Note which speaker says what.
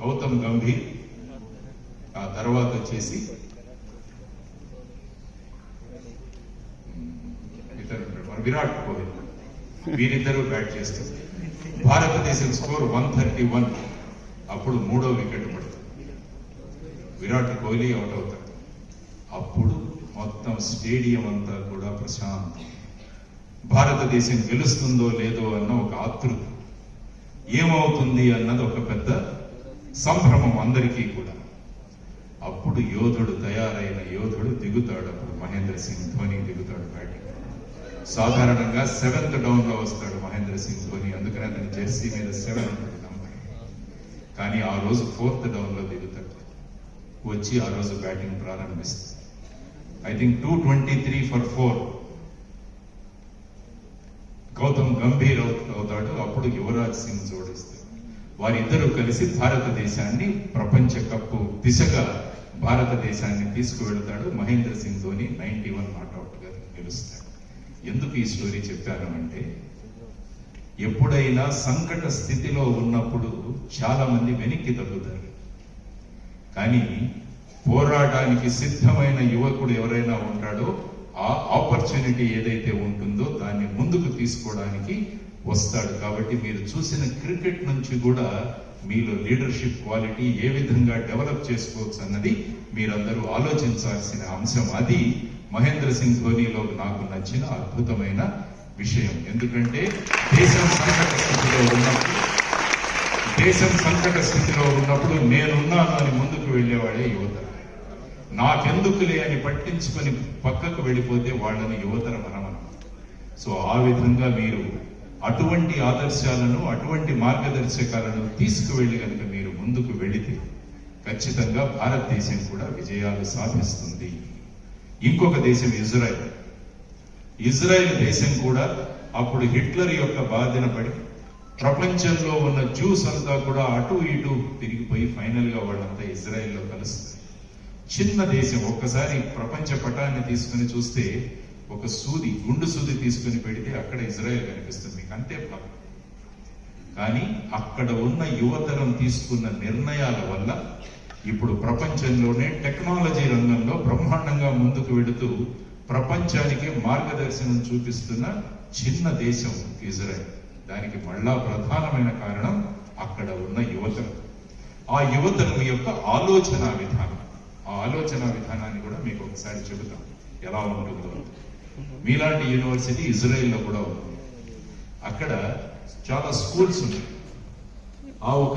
Speaker 1: గౌతమ్ గంభీర్ ఆ తర్వాత వచ్చేసి ఇతను విరాట్ కోహ్లీ. వీరిద్దరూ బ్యాట్ చేస్తారు భారతదేశం స్కోర్ వన్ థర్టీ వన్. అప్పుడు మూడో వికెట్ పడుతుంది. విరాట్ కోహ్లీ అవుట్ అవుతాడు. అప్పుడు మొత్తం స్టేడియం అంతా కూడా ప్రశాంతం. భారతదేశం గెలుస్తుందో లేదో అన్న ఒక ఆతృత. ఏమవుతుంది అన్నది ఒక పెద్ద సంభ్రమం అందరికీ కూడా. అప్పుడు యోధుడు తయారైన యోధుడు దిగుతాడు అప్పుడు మహేంద్ర సింగ్ ధోని దిగుతాడు బ్యాటింగ్. సాధారణంగా సెవెంత్ డౌన్లో వస్తాడు మహేంద్ర సింగ్ ధోని అందుకని అతని జెర్సీ మీద సెవెన్ కానీ ఆ రోజు ఫోర్త్ డౌన్లో దిగుతాడు. వచ్చి ఆ రోజు బ్యాటింగ్ ప్రారంభిస్తాడు. I think two twenty three for four Gautam Gambhir అవుతాడు అప్పుడు యువరాజ్ సింగ్ జోడిస్తాడు. వారిద్దరూ కలిసి భారతదేశాన్ని ప్రపంచ కప్పు దిశగా భారతదేశాన్ని తీసుకువెళ్తాడు మహేంద్ర సింగ్ ధోని నైన్టీ వన్ నాట్అవుట్గా గెలుస్తాడు. ఎందుకు ఈ స్టోరీ చెప్పాను అంటే ఎప్పుడైనా సంకట స్థితిలో ఉన్నప్పుడు చాలా మంది వెనక్కి తగ్గుతారు. కానీ పోరాటానికి సిద్ధమైన యువకుడు ఎవరైనా ఉంటాడో ఆ ఆపర్చునిటీ ఏదైతే ఉంటుందో వస్తాడు. కాబట్టి మీరు చూసిన క్రికెట్ నుంచి కూడా మీలో లీడర్షిప్ క్వాలిటీ ఏ విధంగా డెవలప్ చేసుకోవచ్చు అన్నది మీరందరూ ఆలోచించాల్సిన అంశం. అది మహేంద్ర సింగ్ ధోనిలో నాకు నచ్చిన అద్భుతమైన విషయం. ఎందుకంటే దేశం సంకట స్థితిలో ఉన్నప్పుడు దేశం సంకట స్థితిలో ఉన్నప్పుడు నేనున్నాను అని ముందుకు వెళ్ళేవాడే యువత నాకెందుకులే అని పట్టించుకొని పక్కకు వెళ్ళిపోతే వాళ్ళని యువతర మనమనం సో ఆ విధంగా మీరు అటువంటి ఆదర్శాలను అటువంటి మార్గదర్శకాలను తీసుకువెళ్ళి కనుక మీరు ముందుకు వెళితే ఖచ్చితంగా భారతదేశం కూడా విజయాలు సాధిస్తుంది. ఇంకొక దేశం ఇజ్రాయెల్. ఇజ్రాయెల్ దేశం కూడా అప్పుడు హిట్లర్ యొక్క బాధన పడి ప్రపంచంలో ఉన్న జ్యూస్ అంతా కూడా అటు ఇటు తిరిగిపోయి ఫైనల్గా వాళ్ళంతా ఇజ్రాయెల్లో కలుస్తారు చిన్న దేశం ఒక్కసారి ప్రపంచ పటాన్ని తీసుకుని చూస్తే ఒక సూది గుండు సూది తీసుకుని పెడితే అక్కడ ఇజ్రాయెల్ కనిపిస్తుంది. మీకు అంతే భావం. కానీ అక్కడ ఉన్న యువతరం తీసుకున్న నిర్ణయాల వల్ల ఇప్పుడు ప్రపంచంలోనే టెక్నాలజీ రంగంలో బ్రహ్మాండంగా ముందుకు వెళుతూ ప్రపంచానికి మార్గదర్శనం చూపిస్తున్న చిన్న దేశం ఇజ్రాయెల్. దానికి మళ్ళా ప్రధానమైన కారణం అక్కడ ఉన్న యువతరం. ఆ యువతరం యొక్క ఆలోచన విధానం. ఆ ఆలోచన విధానాన్ని కూడా మీకు ఒకసారి చెబుతాం. ఎలా ఉంటుందో. Mm-hmm. మీలాంటి యూనివర్సిటీ ఇజ్రాయెల్లో కూడా ఉంది. అక్కడ చాలా స్కూల్స్ ఉన్నాయి ఆ ఒక